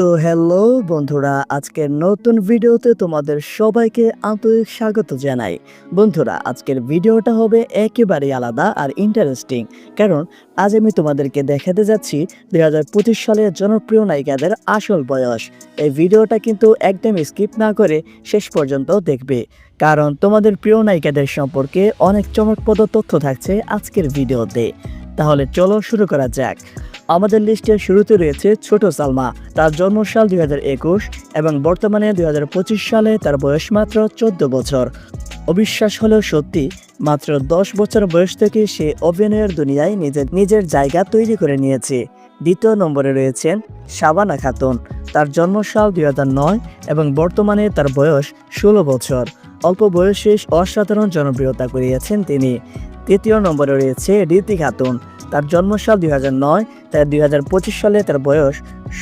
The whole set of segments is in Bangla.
তো হ্যালো বন্ধুরা, আজকের নতুন ভিডিওতে তোমাদের সবাইকে আন্তরিক স্বাগত জানাই। বন্ধুরা, আজকের ভিডিওটা হবে একেবারে আলাদা আর ইন্টারেস্টিং কারণ আজ আমি তোমাদেরকে দেখাতে যাচ্ছি দুই হাজার পঁচিশ সালের জনপ্রিয় নায়িকাদের আসল বয়স। এই ভিডিওটা কিন্তু একদম স্কিপ না করে শেষ পর্যন্ত দেখবে, কারণ তোমাদের প্রিয় নায়িকাদের সম্পর্কে অনেক চমকপ্রদ তথ্য থাকছে আজকের ভিডিওতে। তাহলে চলো শুরু করা যাক। আমাদের লিস্টের শুরুতে রয়েছে ছোট সালমা। তার জন্মসাল দুই হাজার একুশ এবং বর্তমানে দুই হাজার পঁচিশ সালে তার বয়স মাত্র চোদ্দ বছর। অবিশ্বাস হলেও সত্যি, মাত্র দশ বছর বয়স থেকে সে অভিনয়ের দুনিয়ায় নিজের নিজের জায়গা তৈরি করে নিয়েছে। দ্বিতীয় নম্বরে রয়েছেন শাবানা খাতুন। তার জন্মসাল দুই হাজার নয় এবং বর্তমানে তার বয়স ষোলো বছর। অল্প বয়সে অসাধারণ জনপ্রিয়তা করিয়েছেন তিনি। তৃতীয় নম্বরে রয়েছে রীতি খাতুন। তার জন্মসাল দুই নয়, তাই দুই হাজার পঁচিশ সালে তার বয়স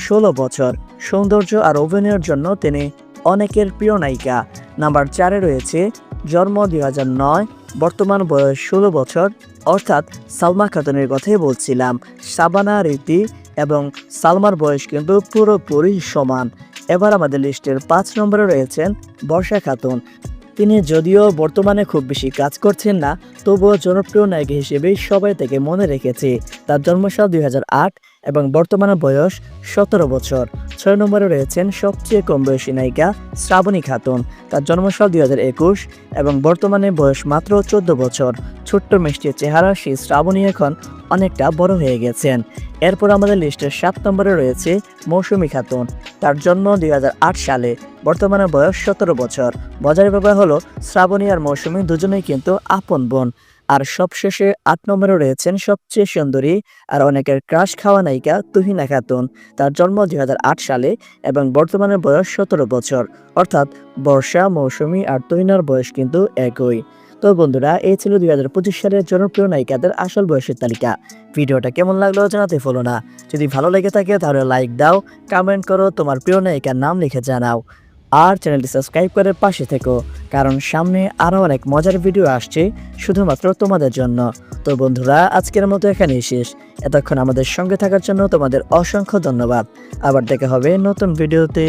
ষোলো বছর। সৌন্দর্য আর অভিনয়ের জন্য তিনি অনেকের প্রিয় নায়িকা। নাম্বার চারে রয়েছে জন্ম দুই নয়, বর্তমান বয়স ষোলো বছর, অর্থাৎ সালমা খাতুনের কথাই বলছিলাম। সাবানা, রীতি এবং সালমার বয়স কিন্তু পুরোপুরি সমান। এবার আমাদের লিস্টের পাঁচ নম্বরে রয়েছেন বর্ষা খাতুন। তিনি যদিও বর্তমানে খুব বেশি কাজ করছেন না, তবুও জনপ্রিয় নায়ক হিসেবে সবাই তাকে মনে রেখেছে। তার জন্মসাল দুই হাজার আট এবং বর্তমানে বয়স সতেরো বছর। ছয় নম্বরে রয়েছেন সবচেয়ে কম বয়সী নায়িকা শ্রাবণী খাতুন। তার জন্মসাল দুই হাজার একুশ এবং বর্তমানে বয়স মাত্র চোদ্দ বছর। ছোট্ট মিষ্টির চেহারা সেই শ্রাবণী এখন অনেকটা বড় হয়ে গেছেন। এরপর আমাদের লিস্টের সাত নম্বরে রয়েছে মৌসুমী খাতুন। তার জন্ম দুই হাজার আট সালে, বর্তমানে বয়স সতেরো বছর। মজার ব্যাপার হলো শ্রাবণী আর মৌসুমী দুজনেই কিন্তু আপন বোন। আর সবশেষে আট নম্বরে রয়েছেন সবচেয়ে সুন্দরী আর অনেকের ক্রাশ খাওয়া নায়িকা তুহিনা খাতুন। তার জন্ম দুই হাজার আট সালে এবং বর্তমানে বয়স সতেরো বছর। অর্থাৎ বর্ষা, মৌসুমী আর তুহিনার বয়স কিন্তু একই। তো বন্ধুরা এই ছিল দুই হাজার পঁচিশ সালের জনপ্রিয় নায়িকাদের আসল বয়সের তালিকা। ভিডিওটা কেমন লাগল জানাতে ফলো না। যদি ভালো লেগে থাকে তাহলে লাইক দাও কমেন্ট করো, তোমার প্রিয় নায়িকার নাম লিখে জানাও। আর চ্যানেলটি সাবস্ক্রাইব করে পাশে থেকো। কারণ সামনে আরও অনেক মজার ভিডিও আসছে শুধুমাত্র তোমাদের জন্য। তো বন্ধুরা, আজকের মতো এখানে শেষ। এতক্ষণ আমাদের সঙ্গে থাকার জন্য তোমাদের অসংখ্য ধন্যবাদ। আবার দেখা হবে নতুন ভিডিওতে